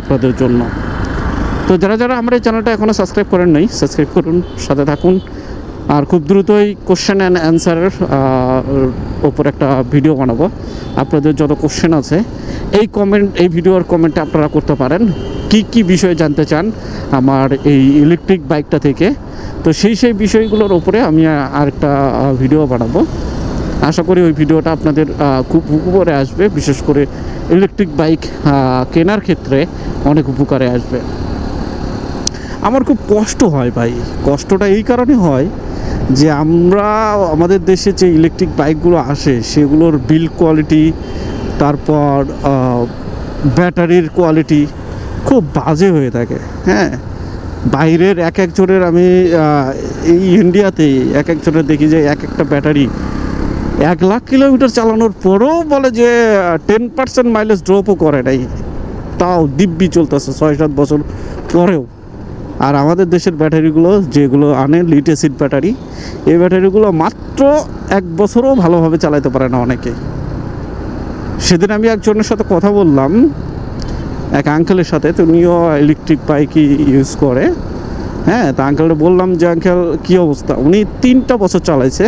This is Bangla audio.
আপনাদের জন্য। তো যারা যারা আমার এই চ্যানেলটা এখনও সাবস্ক্রাইব করেন নাই সাবস্ক্রাইব করুন, সাথে থাকুন। আর খুব দ্রুতই কোশ্চেন অ্যান্ড অ্যান্সারের ওপর একটা ভিডিও বানাবো। আপনাদের যত কোশ্চেন আছে, এই কমেন্ট এই ভিডিওর কমেন্টে আপনারা করতে পারেন। কি কি বিষয় জানতে চান আমার এই ইলেকট্রিক বাইকটা থেকে? তো সেই সেই বিষয়গুলোর ওপরে আমি আরেকটা ভিডিও বানাবো। আশা করি ওই ভিডিওটা আপনাদের খুব উপকারে আসবে। বিশেষ করে ইলেকট্রিক বাইক কেনার ক্ষেত্রে অনেক উপকারে আসবে। আমার খুব কষ্ট হয় ভাই। কষ্টটা এই কারণে হয় যে আমরা, আমাদের দেশে যে ইলেকট্রিক বাইকগুলো আসে, সেগুলোর বিল কোয়ালিটি তারপর ব্যাটারির কোয়ালিটি খুব বাজে হয়ে থাকে। হ্যাঁ বাইরের এক একজনের আমি এই ইন্ডিয়াতেই এক একজনের দেখি যে এক একটা ব্যাটারি এক লাখ কিলোমিটার চালানোর পরেও বলে যে টেন পার্সেন্ট মাইলেজ ড্রপও করে নাই। তাও দিব্যি চলতেছে ছয় সাত বছর পরেও। আর আমাদের দেশের ব্যাটারিগুলো, যেগুলো আনে লিড অ্যাসিড ব্যাটারি এই ব্যাটারিগুলো মাত্র এক বছরও ভালোভাবে চালাতে পারে না অনেকে। সেদিন আমি একজনের সাথে কথা বললাম, এক আঙ্কেলের সাথে তো উনিও ইলেকট্রিক বাইকই ইউজ করে। হ্যাঁ তা আঙ্কেলটা বললাম যে আঙ্কেল কী অবস্থা? উনি তিনটা বছর চালাইছে।